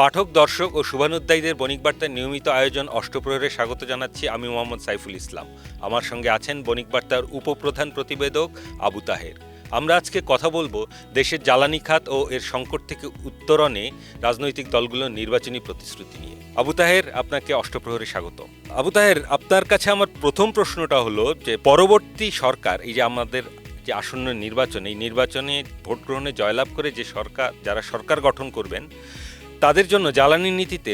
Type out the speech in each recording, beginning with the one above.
পাঠক, দর্শক ও শুভানুদ্দায়ীদের বণিক বার্তার নিয়মিত আয়োজন অষ্টপ্রহরে স্বাগত জানাচ্ছি আমি মোহাম্মদ সাইফুল ইসলাম। আমার সঙ্গে আছেন বণিক বার্তার উপপ্রধান প্রতিবেদক আবু তাহের। আমরা আজকে কথা বলব দেশের জ্বালানি খাত ও এর সংকট থেকে উত্তরণে রাজনৈতিক দলগুলোর নির্বাচনী প্রতিশ্রুতি নিয়ে। আবু তাহের, আপনাকে অষ্টপ্রহরে স্বাগত। আবু তাহের, আপনার কাছে আমার প্রথম প্রশ্নটা হলো যে পরবর্তী সরকার, এই যে আমাদের যে আসন্ন নির্বাচন, এই নির্বাচনে ভোট গ্রহণে জয়লাভ করে যে সরকার, যারা সরকার গঠন করবেন তাদের জন্য জ্বালানি নীতিতে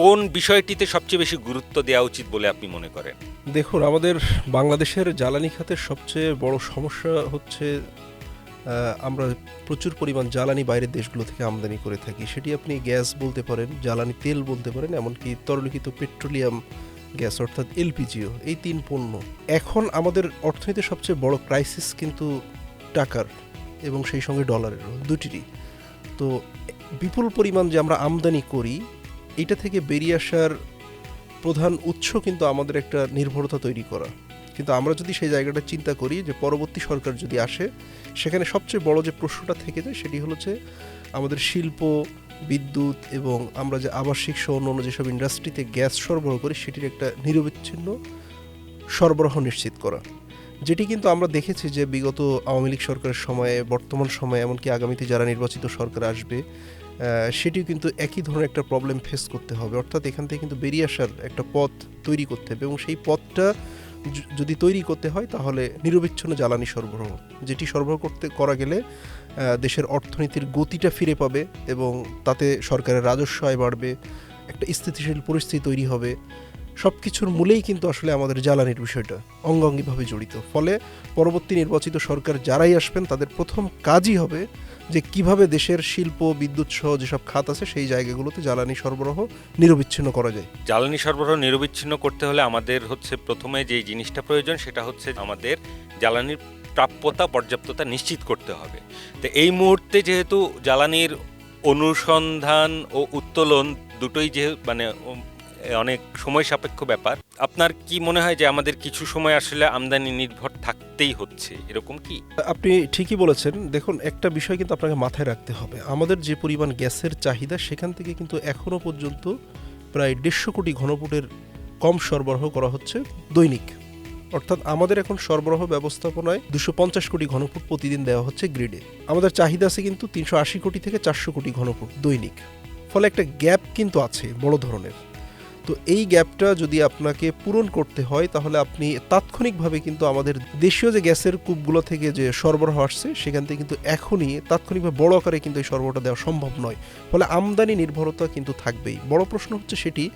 কোন বিষয়টিতে সবচেয়ে বেশি গুরুত্ব দেওয়া উচিত বলে আপনি মনে করেন? দেখুন, আমাদের বাংলাদেশের জ্বালানি খাতের সবচেয়ে বড় সমস্যা হচ্ছে আমরা প্রচুর পরিমাণ জ্বালানি বাইরের দেশগুলো থেকে আমদানি করে থাকি। সেটি আপনি গ্যাস বলতে পারেন, জ্বালানি তেল বলতে পারেন, এমনকি তরলিখিত পেট্রোলিয়াম গ্যাস, অর্থাৎ এলপিজিও, এই তিন পণ্য। এখন আমাদের অর্থনীতির সবচেয়ে বড় ক্রাইসিস কিন্তু টাকার এবং সেই সঙ্গে ডলারেরও দুটিরই। তো বিপুল পরিমাণ যে আমরা আমদানি করি, এটা থেকে বেরিয়ে আসার প্রধান উৎস কিন্তু আমাদের একটা নির্ভরতা তৈরি করা। কিন্তু আমরা যদি সেই জায়গাটা চিন্তা করি যে পরবর্তী সরকার যদি আসে, সেখানে সবচেয়ে বড় যে প্রশ্নটা থেকে যায় সেটি হলো যে আমাদের শিল্প, বিদ্যুৎ এবং আমরা যে আবাসিক সহ অন্য অন্য যেসব ইন্ডাস্ট্রিতে গ্যাস সরবরাহ করি, সেটির একটা নিরবিচ্ছিন্ন সরবরাহ নিশ্চিত করা। যেটি কিন্তু আমরা দেখেছি যে বিগত আওয়ামী লীগ সরকারের সময়ে, বর্তমান সময়ে, এমনকি আগামীতে যারা নির্বাচিত সরকার আসবে সেটিও কিন্তু একই ধরনের একটা প্রবলেম ফেস করতে হবে। অর্থাৎ এখান থেকে কিন্তু বেরিয়ে আসার একটা পথ তৈরি করতে হবে এবং সেই পথটা যদি তৈরি করতে হয় তাহলে নিরবিচ্ছন্ন জ্বালানি সরবরাহ, যেটি সরবরাহ করতে, করা গেলে দেশের অর্থনীতির গতিটা ফিরে পাবে এবং তাতে সরকারের রাজস্ব আয় বাড়বে, একটা স্থিতিশীল পরিস্থিতি তৈরি হবে। সব কিছুর মূলেই কিন্তু আসলে আমাদের জ্বালানির বিষয়টা অঙ্গাঙ্গিভাবে জড়িত। ফলে পরবর্তী নির্বাচিত সরকার যারাই আসবেন, তাদের প্রথম কাজই হবে যে কীভাবে দেশের শিল্প, বিদ্যুৎ সহ যেসব খাত আছে, সেই জায়গাগুলোতে জ্বালানি সরবরাহ নিরবিচ্ছিন্ন করা যায়। জ্বালানি সরবরাহ নিরবিচ্ছিন্ন করতে হলে আমাদের হচ্ছে প্রথমে যে জিনিসটা প্রয়োজন, সেটা হচ্ছে আমাদের জ্বালানির প্রাপ্যতা, পর্যাপ্ততা নিশ্চিত করতে হবে। তো এই মুহূর্তে যেহেতু জ্বালানির অনুসন্ধান ও উত্তোলন দুটোই যে মানে অনেক সময় সাপেক্ষ ব্যাপার। আপনার কি মনে হয় যে আমাদের কিছু সময় আসলে আমদানি নির্ভর থাকতেই হচ্ছে? এরকম কি? আপনি ঠিকই বলেছেন। দেখুন, একটা বিষয় কিন্তু আপনাকে মাথায় রাখতে হবে। আমাদের যে পরিমাণ গ্যাসের চাহিদা, সেখান থেকে কিন্তু এখনও পর্যন্ত প্রায় দেড়শো কোটি ঘনফুটের কম সরবরাহ করা হচ্ছে দৈনিক। অর্থাৎ আমাদের এখন সরবরাহ ব্যবস্থাপনায় দুশো পঞ্চাশ কোটি ঘনফুট প্রতিদিন দেওয়া হচ্ছে গ্রিডে। আমাদের চাহিদা আছে কিন্তু তিনশো আশি কোটি থেকে চারশো কোটি ঘনফুট দৈনিক। ফলে একটা গ্যাপ কিন্তু আছে বড় ধরনের। তো এই গ্যাপটা যদি আপনাকে পূরণ করতে হয়, তাহলে আপনি তাৎক্ষণিকভাবে কিন্তু আমাদের দেশীয় যে গ্যাসের কূপগুলো থেকে যে সরবরাহ আসছে, সেখান থেকে কিন্তু এখনই তাৎক্ষণিকভাবে বড় আকারে কিন্তু এই সরবরাহটা দেওয়া সম্ভব নয়। ফলে আমদানি নির্ভরতা কিন্তু থাকবেই। বড় প্রশ্ন হচ্ছে সেটি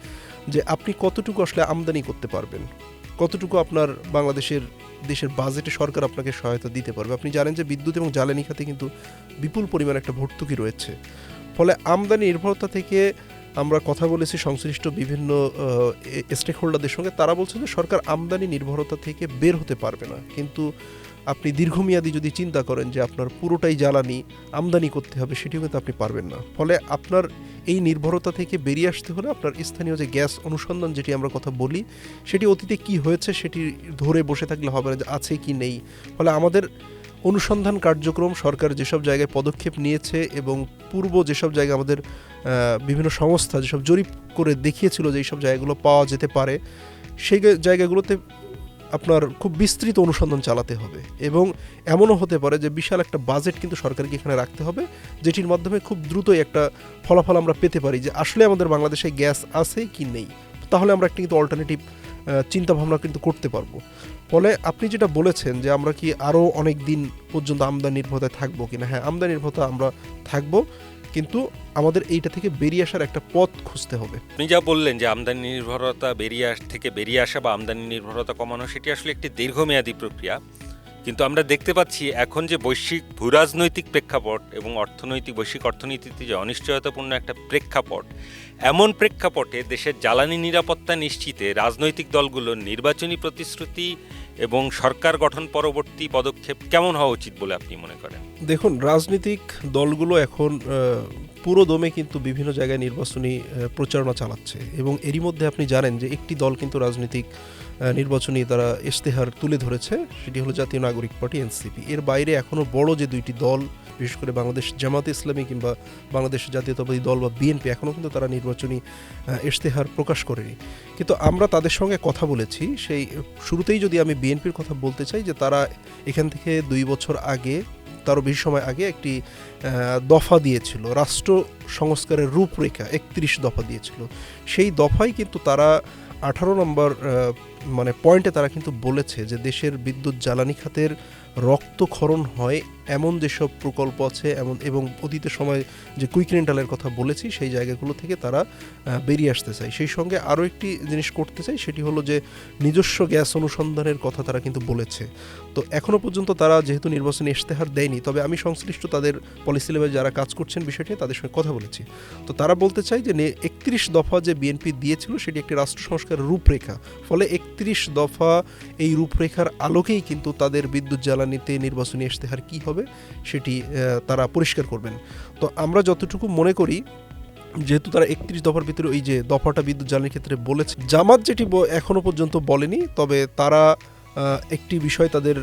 যে আপনি কতটুকু আসলে আমদানি করতে পারবেন? কতটুকু আপনার বাংলাদেশের, দেশের বাজেটে সরকার আপনাকে সহায়তা দিতে পারবে? আপনি জানেন যে বিদ্যুৎ এবং জ্বালানি খাতে কিন্তু বিপুল পরিমাণ একটা ভর্তুকি রয়েছে। ফলে আমদানি নির্ভরতা থেকে আমরা কথা বলেছি সংশ্লিষ্ট বিভিন্ন স্টেক হোল্ডারদের সঙ্গে, তারা বলছে যে সরকার আমদানি নির্ভরতা থেকে বের হতে পারবে না। কিন্তু আপনি দীর্ঘমেয়াদী যদি চিন্তা করেন যে আপনার পুরোটাই জ্বালানি, আমদানি করতে হবে, সেটিও কিন্তু আপনি পারবেন না। ফলে আপনার এই নির্ভরতা থেকে বেরিয়ে আসতে হলে আপনার স্থানীয় যে গ্যাস অনুসন্ধান যেটি আমরা কথা বলি, সেটি অতীতে কি হয়েছে সেটি ধরে বসে থাকলে হবে না যে আছে কি নেই। ফলে আমাদের অনুসন্ধান কার্যক্রম সরকার যেসব জায়গায় পদক্ষেপ নিয়েছে এবং পূর্ব যেসব জায়গায় আমাদের বিভিন্ন সংস্থা যেসব জরিপ করে দেখিয়েছিল যে এইসব জায়গাগুলো পাওয়া যেতে পারে, সেই জায়গাগুলোতে আপনার খুব বিস্তৃত অনুসন্ধান চালাতে হবে এবং এমনও হতে পারে যে বিশাল একটা বাজেট কিন্তু সরকারকে এখানে রাখতে হবে, যেটির মাধ্যমে খুব দ্রুতই একটা ফলাফল আমরা পেতে পারি যে আসলে আমাদের বাংলাদেশে গ্যাস আছে কি নেই। তাহলে আমরা একটা কিন্তু অল্টারনেটিভ চিন্তা ভাবনা কিন্তু করতে পারব। ফলে আপনি যেটা বলেছেন যে আমরা কি আরও অনেক দিন পর্যন্ত আমদানি নির্ভরতায় থাকব কিনা হ্যাঁ আমদানি নির্ভরতা আমরা থাকব কিন্তু আমাদের এইটা থেকে বেরিয়ে আসার একটা পথ খুঁজতে হবে। আপনি যা বললেন যে আমদানি নির্ভরতা বেরিয়ে থেকে বেরিয়ে আসা বা আমদানি নির্ভরতা কমানো, সেটি আসলে একটি দীর্ঘমেয়াদী প্রক্রিয়া। কিন্তু আমরা দেখতে পাচ্ছি এখন যে বৈশ্বিক ভূরাজনৈতিক প্রেক্ষাপট এবং অর্থনৈতিক, বৈশ্বিক অর্থনীতিতে যে অনিশ্চয়তাপূর্ণ একটা প্রেক্ষাপট, এমন প্রেক্ষাপটে দেশের জ্বালানি নিরাপত্তা নিশ্চিতে রাজনৈতিক দলগুলোর নির্বাচনী প্রতিশ্রুতি এবং সরকার গঠন পরবর্তী পদক্ষেপ কেমন হওয়া উচিত বলে আপনি মনে করেন? দেখুন, রাজনৈতিক দলগুলো এখন পুরো দমে কিন্তু বিভিন্ন জায়গায় নির্বাচনী প্রচারণা চালাচ্ছে। এবং এরই মধ্যে আপনি জানেন যে একটি দল কিন্তু রাজনৈতিক নির্বাচনী তারা ইশতেহার তুলে ধরেছে, সেটি হলো জাতীয় নাগরিক পার্টি, এনসিপি। এর বাইরে এখনও বড় যে দুইটি দল, বিশেষ করে বাংলাদেশ জামাতে ইসলামী কিংবা বাংলাদেশ জাতীয়তাবাদী দল বা বিএনপি এখনও কিন্তু তারা নির্বাচনী ইশতেহার প্রকাশ করেনি। কিন্তু আমরা তাদের সঙ্গে কথা বলেছি, সেই শুরুতেই যদি আমি বিএনপির কথা বলতে চাই যে তারা এখান থেকে দুই বছর আগে তারও বেশি সময় আগে একটি দফা দিয়েছিল, রাষ্ট্র সংস্কারের রূপরেখা একত্রিশ দফা দিয়েছিল। সেই দফায় কিন্তু তারা আঠারো নম্বর মানে পয়েন্টে তারা কিন্তু বলেছে যে দেশের বিদ্যুৎ, জ্বালানি খাতের রক্তক্ষরণ হয় এমন যেসব প্রকল্প আছে, এমন, এবং অতীতের সময় যে কুইক রেন্টালের কথা বলেছি, সেই জায়গাগুলো থেকে তারা বেরিয়ে আসতে চায়। সেই সঙ্গে আরও একটি জিনিস করতে চাই, সেটি হলো যে নিজস্ব গ্যাস অনুসন্ধানের কথা তারা কিন্তু বলেছে। তো এখনও পর্যন্ত তারা যেহেতু নির্বাচনী ইশতেহার দেয়নি, তবে আমি সংশ্লিষ্ট তাদের পলিসি লেভেল যারা কাজ করছেন বিষয়টি তাদের সঙ্গে কথা বলেছি। তো তারা বলতে চাই যে একত্রিশ দফা যে বিএনপি দিয়েছিল, সেটি একটি রাষ্ট্র সংস্কারের রূপরেখা। ফলে একত্রিশ দফা এই রূপরেখার আলোকেই কিন্তু তাদের বিদ্যুৎ জ্বালানিতে নির্বাচনী ইশতেহার কী হবে সেটি তারা পরিষ্কার করবেন। তো আমরা যতটুকু মনে করি, যেহেতু তারা একত্রিশ দফার ভিতরে ওই যে দফাটা বিদ্যুৎ জ্বালানির ক্ষেত্রে বলেছে, জামাত যেটি ব- এখনও পর্যন্ত বলেনি, তবে তারা একটি বিষয় তাদের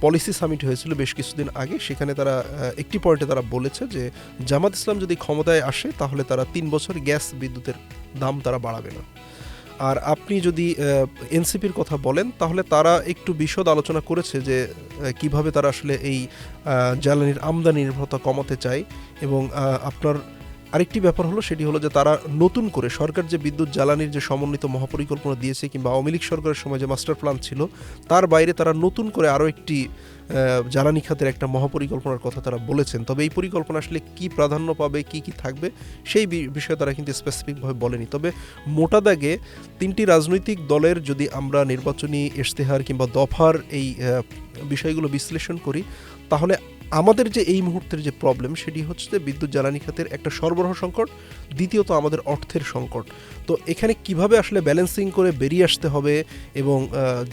পলিসি সামিট হয়েছিল বেশ কিছুদিন আগে, সেখানে তারা একটি পয়েন্টে তারা বলেছে যে, জামাত ইসলাম যদি ক্ষমতায় আসে, তাহলে তারা তিন বছর গ্যাস বিদ্যুতের দাম তারা বাড়াবে না। আর আপনি যদি এনসিপির কথা বলেন, তাহলে তারা একটু বিশদ আলোচনা করেছে যে কীভাবে তারা আসলে এই জ্বালানির আমদানি নির্ভরতা কমাতে চায় এবং আপনার আরেকটি ব্যাপার হলো, সেটি হলো যে তারা নতুন করে সরকার যে বিদ্যুৎ জ্বালানির যে সমন্বিত মহাপরিকল্পনা দিয়েছে কিংবা আওয়ামী লীগ সরকারের সময় যে মাস্টার প্ল্যান ছিল, তার বাইরে তারা নতুন করে আরও একটি জ্বালানি খাতের একটা মহাপরিকল্পনার কথা তারা বলেছেন। তবে এই পরিকল্পনা আসলে কি প্রাধান্য পাবে, কি কি থাকবে, সেই বিষয়ে তারা কিন্তু স্পেসিফিকভাবে বলেনি। তবে মোটা দাগে তিনটি রাজনৈতিক দলের যদি আমরা নির্বাচনী ইশতেহার কিংবা দফার এই বিষয়গুলো বিশ্লেষণ করি, তাহলে আমাদের যে এই মুহূর্তের যে প্রবলেম সেটি হচ্ছে যে বিদ্যুৎ জ্বালানি খাতের একটা সরবরাহ সংকট, দ্বিতীয়ত আমাদের অর্থের সংকট। তো এখানে কীভাবে আসলে ব্যালেন্সিং করে বেরিয়ে আসতে হবে এবং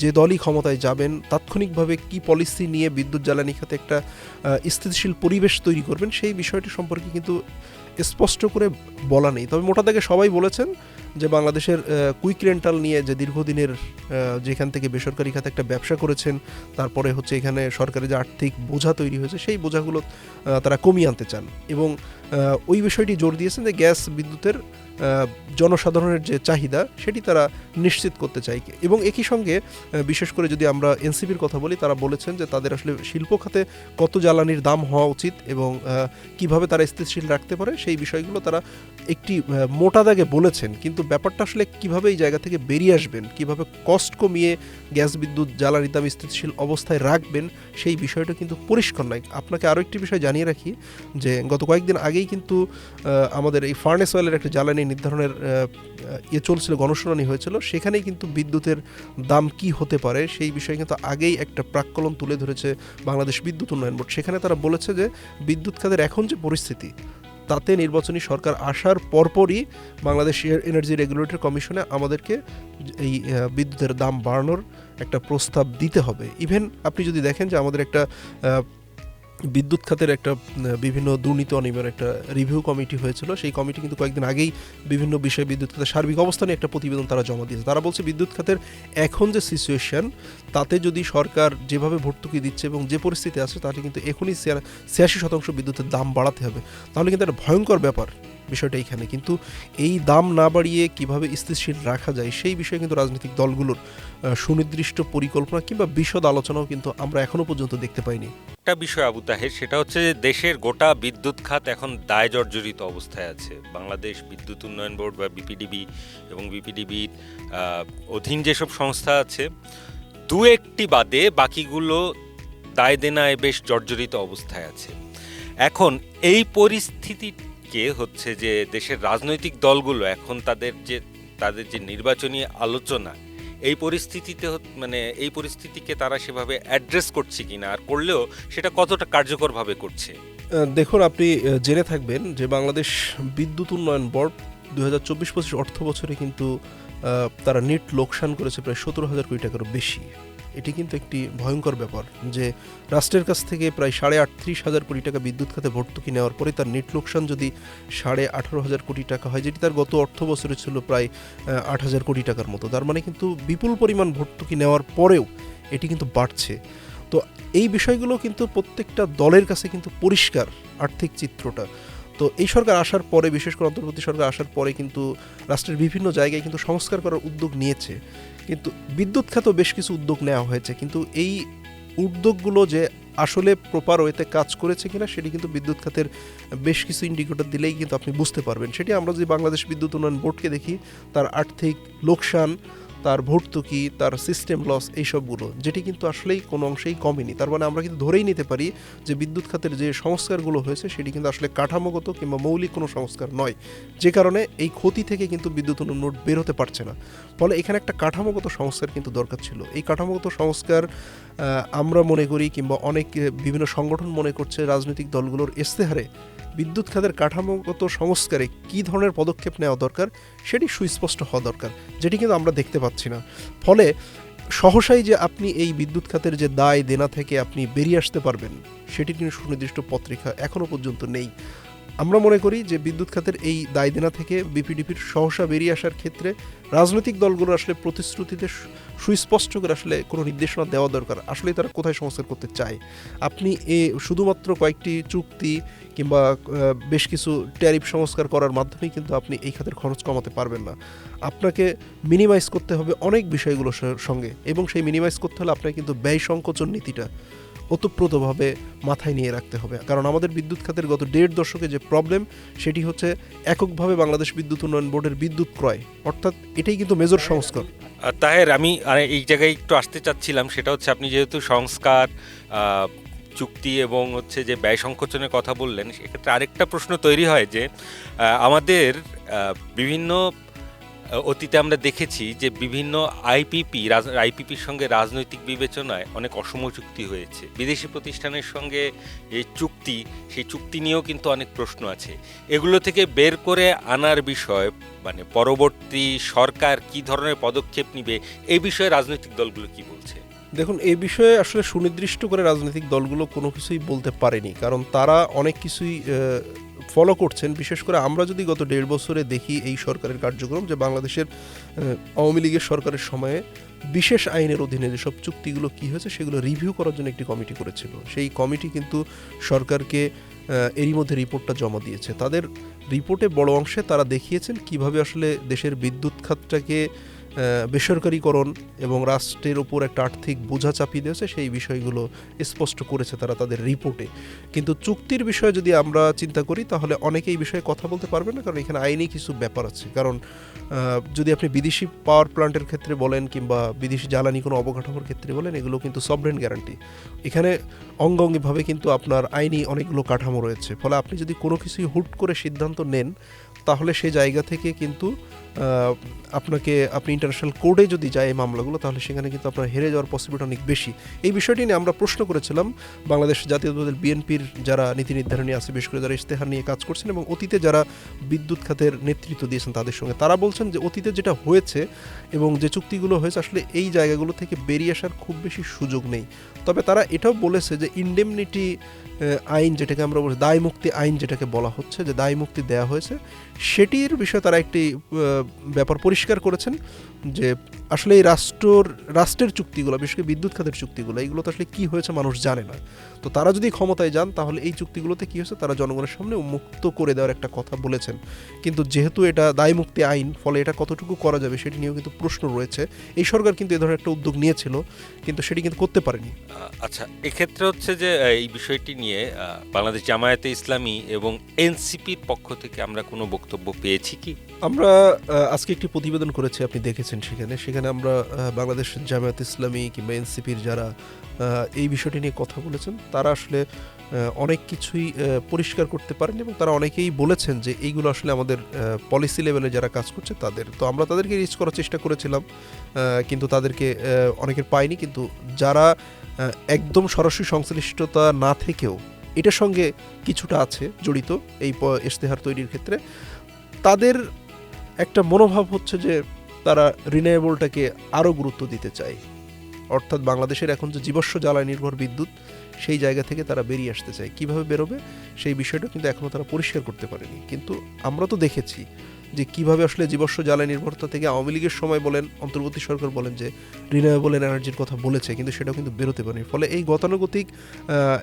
যে দলই ক্ষমতায় যাবেন, তাৎক্ষণিকভাবে কি পলিসি নিয়ে বিদ্যুৎ জ্বালানি খাতে একটা স্থিতিশীল পরিবেশ তৈরি করবেন, সেই বিষয়টি সম্পর্কে কিন্তু স্পষ্ট করে বলা নেই। তবে মোটা দাগে সবাই বলেছেন যে বাংলাদেশের কুইক রেন্টাল নিয়ে যে দীর্ঘদিনের যেখান থেকে বেসরকারি খাতে একটা ব্যবসা করেছেন, তারপরে হচ্ছে এখানে সরকারের যে আর্থিক বোঝা তৈরি হয়েছে, সেই বোঝাগুলো তারা কমিয়ে আনতে চান। এবং ওই বিষয়টি জোর দিয়েছেন যে গ্যাস, বিদ্যুতের জনসাধারণের যে চাহিদা, সেটি তারা নিশ্চিত করতে চায়। এবং একই সঙ্গে বিশেষ করে যদি আমরা এনসিপির কথা বলি, তারা বলেছেন যে তাদের আসলে শিল্প খাতে কত জ্বালানির দাম হওয়া উচিত এবং কীভাবে তারা স্থিতিশীল রাখতে পারে, সেই বিষয়গুলো তারা একটি মোটা দাগে বলেছেন। কিন্তু ব্যাপারটা আসলে কীভাবে এই জায়গা থেকে বেরিয়ে আসবেন, কীভাবে কস্ট কমিয়ে গ্যাস, বিদ্যুৎ জ্বালানির দাম স্থিতিশীল অবস্থায় রাখবেন, সেই বিষয়টা কিন্তু পরিষ্কার নয়। আপনাকে আরও একটি বিষয় জানিয়ে রাখি যে, গত কয়েকদিন আগেই কিন্তু আমাদের এই ফার্নেস অয়েলের একটা জ্বালানি নির্ধারণের ইয়ে চলছিল, গণশুনানি হয়েছিল। সেখানেই কিন্তু বিদ্যুতের দাম কি হতে পারে সেই বিষয়ে কিন্তু আগেই একটা প্রাক্কলন তুলে ধরেছে বাংলাদেশ বিদ্যুৎ উন্নয়ন বোর্ড। সেখানে তারা বলেছে যে বিদ্যুৎ খাতের এখন যে পরিস্থিতি, তাতে নির্বাচনী সরকার আসার পরপরই বাংলাদেশ এনার্জি রেগুলেটর কমিশনে আমাদেরকে এই বিদ্যুতের দাম বাড়ানোর একটা প্রস্তাব দিতে হবে। ইভেন আপনি যদি দেখেন যে আমাদের একটা বিদ্যুৎ খাতের একটা বিভিন্ন দুর্নীতি অনিয়মের একটা রিভিউ কমিটি হয়েছিল। সেই কমিটি কিন্তু কয়েকদিন আগেই বিভিন্ন বিষয়ে বিদ্যুৎ খাতের সার্বিক অবস্থানে একটা প্রতিবেদন তারা জমা দিয়েছে। তারা বলছে, বিদ্যুৎ খাতের এখন যে সিচুয়েশন তাতে যদি সরকার যেভাবে ভর্তুকি দিচ্ছে এবং যে পরিস্থিতি আছে তাহলে কিন্তু এখনই ছিয়াশি শতাংশ বিদ্যুতের দাম বাড়াতে হবে। তাহলে কিন্তু একটা ভয়ঙ্কর ব্যাপার। বিষয়টা এইখানে কিন্তু এই দাম না বাড়িয়ে কীভাবে স্থিতিশীল রাখা যায়, সেই বিষয়ে কিন্তু রাজনৈতিক দলগুলোর সুনির্দিষ্ট পরিকল্পনা কিংবা বিশদ আলোচনাও কিন্তু আমরা এখনও পর্যন্ত দেখতে পাইনি। একটা বিষয় আবু তাহের, সেটা হচ্ছে যে দেশের গোটা বিদ্যুৎ খাত এখন দায় জর্জরিত অবস্থায় আছে। বাংলাদেশ বিদ্যুৎ উন্নয়ন বোর্ড বা বিপিডিবি এবং বিপিডিবির অধীন যেসব সংস্থা আছে, দু একটি বাদে বাকিগুলো দায় দেনায় বেশ জর্জরিত অবস্থায় আছে। এখন এই পরিস্থিতিকে হচ্ছে যে দেশের রাজনৈতিক দলগুলো এখন তাদের যে তাদের যে নির্বাচনী আলোচনা, এই পরিস্থিতিতে মানে এই পরিস্থিতিকে তারা সেভাবে অ্যাড্রেস করছে কিনা আর করলেও সেটা কতটা কার্যকরভাবে করছে? দেখুন, আপনি জেনে থাকবেন যে বাংলাদেশ বিদ্যুৎ উন্নয়ন বোর্ড দু হাজার চব্বিশ অর্থ বছরে কিন্তু তারা নেট লোকসান করেছে প্রায় সতেরো হাজার কোটি টাকারও বেশি। এটি কিন্তু একটি ভয়ঙ্কর ব্যাপার যে রাষ্ট্রের কাছ থেকে প্রায় সাড়ে আটত্রিশ হাজার কোটি টাকা বিদ্যুৎ খাতে ভর্তুকি নেওয়ার পরে তার নেট লোকসান যদি সাড়ে আঠারো হাজার কোটি টাকা হয়, যেটি তার গত অর্থ বছরে ছিল প্রায় আট হাজার কোটি টাকার মতো, তার মানে কিন্তু বিপুল পরিমাণ ভর্তুকি নেওয়ার পরেও এটি কিন্তু বাড়ছে। তো এই বিষয়গুলো কিন্তু প্রত্যেকটা দলের কাছে কিন্তু পরিষ্কার আর্থিক চিত্রটা। তো এই সরকার আসার পরে, বিশেষ করে অন্তর্বর্তী সরকার আসার পরে কিন্তু রাষ্ট্রের বিভিন্ন জায়গায় কিন্তু সংস্কার করার উদ্যোগ নিয়েছে। কিন্তু বিদ্যুৎ খাতও বেশ কিছু উদ্যোগ নেওয়া হয়েছে, কিন্তু এই উদ্যোগগুলো যে আসলে প্রপার ওয়েতে কাজ করেছে কিনা সেটি কিন্তু বিদ্যুৎ খাতের বেশ কিছু ইন্ডিকেটর দিলেই কিন্তু আপনি বুঝতে পারবেন। সেটি আমরা যদি বাংলাদেশ বিদ্যুৎ উন্নয়ন বোর্ডকে দেখি, তার আর্থিক লোকসান তার ভর্তুকি, তার সিস্টেম লস এইসবগুলো, যেটি কিন্তু আসলেই কোনো অংশেই কমেনি। তার মানে আমরা কিন্তু ধরেই নিতে পারি যে বিদ্যুৎ খাতের যে সংস্কারগুলো হয়েছে, সেটি কিন্তু আসলে কাঠামোগত কিংবা মৌলিক কোনো সংস্কার নয়। যে কারণে এই ক্ষতি থেকে কিন্তু বিদ্যুৎ উন্নয়ন বোর্ড বেরোতে পারছে না। ফলে এখানে একটা কাঠামোগত সংস্কার কিন্তু দরকার ছিল। এই কাঠামোগত সংস্কার আমরা মনে করি কিংবা অনেক বিভিন্ন সংগঠন মনে করছে রাজনৈতিক দলগুলোর ইস্তেহারে বিদ্যুৎ খাতের কাঠামোগত সংস্কারে কি ধরনের পদক্ষেপ নেওয়া দরকার সেটি সুস্পষ্ট হওয়া দরকার, যেটি কিন্তু আমরা দেখতে পাচ্ছি না। ফলে সহসাই যে আপনি এই বিদ্যুৎ খাতের যে দায়, দেনা থেকে আপনি বেরিয়ে আসতে পারবেন সেটির কিন্তু সুনির্দিষ্ট পত্রিকা এখনও পর্যন্ত নেই। আমরা মনে করি যে বিদ্যুৎ খাতের এই দায় দেনা থেকে বিপিডিপির সহসা বেরিয়ে আসার ক্ষেত্রে রাজনৈতিক দলগুলো আসলে প্রতিশ্রুতিতে সুস্পষ্ট করে আসলে কোনো নির্দেশনা দেওয়া দরকার। আসলে তারা কোথায় সংস্কার করতে চায়? আপনি এ শুধুমাত্র কয়েকটি চুক্তি কিংবা বেশ কিছু ট্যারিফ সংস্কার করার মাধ্যমেই কিন্তু আপনি এই খাতের খরচ কমাতে পারবেন না। আপনাকে মিনিমাইজ করতে হবে অনেক বিষয়গুলোর সঙ্গে এবং সেই মিনিমাইজ করতে হলে আপনাকে কিন্তু ব্যয় সংকোচন নীতিটা ওতপ্রোতভাবে মাথায় নিয়ে রাখতে হবে। কারণ আমাদের বিদ্যুৎ খাতের গত দেড় দশকে যে প্রবলেম সেটি হচ্ছে এককভাবে বাংলাদেশ বিদ্যুৎ উন্নয়ন বোর্ডের বিদ্যুৎ ক্রয়। অর্থাৎ এটাই কিন্তু মেজর সংস্কার। তাহের, আমি এই জায়গায় একটু আসতে চাচ্ছিলাম, সেটা হচ্ছে আপনি যেহেতু সংস্কার চুক্তি এবং হচ্ছে যে ব্যয় সংকোচনের কথা বললেন, সেক্ষেত্রে আরেকটা প্রশ্ন তৈরি হয় যে আমাদের বিভিন্ন অতীতে আমরা দেখেছি যে বিভিন্ন আইপিপি আইপিপির সঙ্গে রাজনৈতিক বিবেচনায় অনেক অসম চুক্তি হয়েছে। বিদেশি প্রতিষ্ঠানের সঙ্গে এই চুক্তি, সেই চুক্তি নিয়েও কিন্তু অনেক প্রশ্ন আছে। এগুলো থেকে বের করে আনার বিষয় মানে পরবর্তী সরকার কি ধরনের পদক্ষেপ নিবে, এই বিষয়ে রাজনৈতিক দলগুলো কি বলছে? দেখুন এই বিষয়ে আসলে সুনির্দিষ্ট করে রাজনৈতিক দলগুলো কোনো কিছুই বলতে পারেনি। কারণ তারা অনেক কিছুই ফলো করছেন, বিশেষ করে আমরা যদি গত দেড় বছরে দেখি এই সরকারের কার্যক্রম যে বাংলাদেশের আওয়ামী লীগের সরকারের সময়ে বিশেষ আইনের অধীনে যেসব চুক্তিগুলো কি হয়েছে সেগুলো রিভিউ করার জন্য একটি কমিটি করেছিল। সেই কমিটি কিন্তু সরকারকে এরই মধ্যে রিপোর্টটা জমা দিয়েছে। তাদের রিপোর্টে বড় অংশে তারা দেখিয়েছেন কীভাবে আসলে দেশের বিদ্যুৎ খাতটাকে বেসরকারীকরণ এবং রাষ্ট্রের ওপর একটা আর্থিক বোঝা চাপিয়ে দিয়েছে, সেই বিষয়গুলো স্পষ্ট করেছে তারা তাদের রিপোর্টে। কিন্তু চুক্তির বিষয়ে যদি আমরা চিন্তা করি, তাহলে অনেকে এই বিষয়ে কথা বলতে পারবে না, কারণ এখানে আইনি কিছু ব্যাপার আছে। কারণ যদি আপনি বিদেশি পাওয়ার প্ল্যান্টের ক্ষেত্রে বলেন কিংবা বিদেশি জ্বালানি কোনো অবকাঠামোর ক্ষেত্রে বলেন, এগুলো কিন্তু সবরেন গ্যারান্টি এখানে অঙ্গাঙ্গিভাবে কিন্তু আপনার আইনি অনেকগুলো কাঠামো রয়েছে। ফলে আপনি যদি কোনো কিছুই হুট করে সিদ্ধান্ত নেন, তাহলে সেই জায়গা থেকে কিন্তু আপনাকে, আপনি ইন্টারন্যাশনাল কোর্টে যদি যায় এই মামলাগুলো, তাহলে সেখানে কিন্তু আপনার হেরে যাওয়ার পসিবিলিটি অনেক বেশি। এই বিষয়টি নিয়ে আমরা প্রশ্ন করেছিলাম, বাংলাদেশ জাতীয় দল বিএনপির যারা নীতি নির্ধারণী আছে, বিশেষ করে যারা ইশতেহার নিয়ে কাজ করছেন এবং অতীতে যারা বিদ্যুৎ খাতের নেতৃত্ব দিয়েছেন তাদের সঙ্গে, তারা বলছেন যে অতীতে যেটা হয়েছে এবং যে চুক্তিগুলো হয়েছে, আসলে এই জায়গাগুলো থেকে বেরিয়ে আসার খুব বেশি সুযোগ নেই। তবে তারা এটাও বলেছে যে ইন্ডেমনিটি আইন যেটাকে আমরা বলি দায় মুক্তি আইন যেটাকে বলা হচ্ছে, যে দায় মুক্তি দেওয়া হয়েছে, সেটির বিষয়ে তারা একটি ব্যাপার পরিষ্কার করেছেন যে আসলে এই রাষ্ট্রর রাষ্ট্রের চুক্তিগুলো বিশেষ করে বিদ্যুৎ খাতের চুক্তিগুলো এইগুলো তো আসলে কি হয়েছে মানুষ জানে না। তো তারা যদি ক্ষমতায় যান তাহলে এই চুক্তিগুলোতে কি হয়েছে? তারা জনগণের সামনে মুক্ত করে দেওয়ার একটা কথা বলেছেন। কিন্তু যেহেতু এটা দায় মুক্তি আইন ফলে এটা কতটুকু করা যাবে সেটি নিয়েও কিন্তু প্রশ্ন রয়েছে। এই সরকার কিন্তু এ ধরনের একটা উদ্যোগ নিয়েছিল কিন্তু সেটি কিন্তু করতে পারেনি। আচ্ছা এক্ষেত্রে হচ্ছে যে এই বিষয়টি নিয়ে বাংলাদেশ জামায়াতে ইসলামী এবং এনসিপির পক্ষ থেকে আমরা কোনো বক্তব্য পেয়েছি কি? আমরা আজকে একটি প্রতিবেদন করেছি, আপনি দেখেছেন সেখানে। সেখানে আমরা বাংলাদেশ জামায়াত ইসলামী কিংবা এনসিপির যারা এই বিষয়টি নিয়ে কথা বলেছেন, তারা আসলে অনেক কিছুই পরিষ্কার করতে পারেন এবং তারা অনেকেই বলেছেন যে এইগুলো আসলে আমাদের পলিসি লেভেলে যারা কাজ করছে তাদের। তো আমরা তাদেরকে রিচ করার চেষ্টা করেছিলাম কিন্তু তাদেরকে অনেকের পাইনি। কিন্তু যারা একদম সরাসরি সংশ্লিষ্টতা না থেকেও এটার সঙ্গে কিছুটা আছে জড়িত, এই ইশতেহার তৈরির ক্ষেত্রে। তাদের একটা মনোভাব হচ্ছে যে তারা রিনিউয়েবলটাকে আরও গুরুত্ব দিতে চায়। অর্থাৎ বাংলাদেশের এখন যে জীবস্ব জ্বালানি নির্ভর বিদ্যুৎ, সেই জায়গা থেকে তারা বেরিয়ে আসতে চায়। কীভাবে বেরোবে? সেই বিষয়টা কিন্তু এখনও তারা পরিষ্কার করতে পারেনি। কিন্তু আমরা তো দেখেছি যে কীভাবে আসলে জীবস্ব জ্বালানি নির্ভরতা থেকে আওয়ামী লীগের সময় বলেন, অন্তর্বর্তী সরকার বলেন যে রিনিউয়েবল এনার্জির কথা বলেছে, কিন্তু সেটাও কিন্তু বেরোতে পারেনি। ফলে এই গতানুগতিক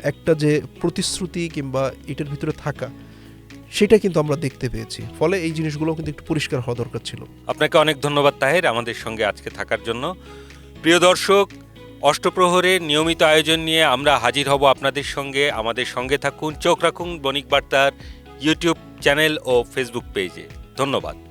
একটা যে প্রতিশ্রুতি কিংবা এটার ভিতরে থাকা সেটা কিন্তু আমরা দেখতে পেয়েছি। ফলে এই জিনিসগুলো কিন্তু একটু পরিষ্কার হওয়া দরকার ছিল। আপনাকে অনেক ধন্যবাদ তাহের আমাদের সঙ্গে আজকে থাকার জন্য। প্রিয় দর্শক অষ্টপ্রহরের নিয়মিত আয়োজন নিয়ে আমরা হাজির হব আপনাদের সঙ্গে। আমাদের সঙ্গে থাকুন, চোখ রাখুন বণিক বার্তার ইউটিউব চ্যানেল ও ফেসবুক পেজে। ধন্যবাদ।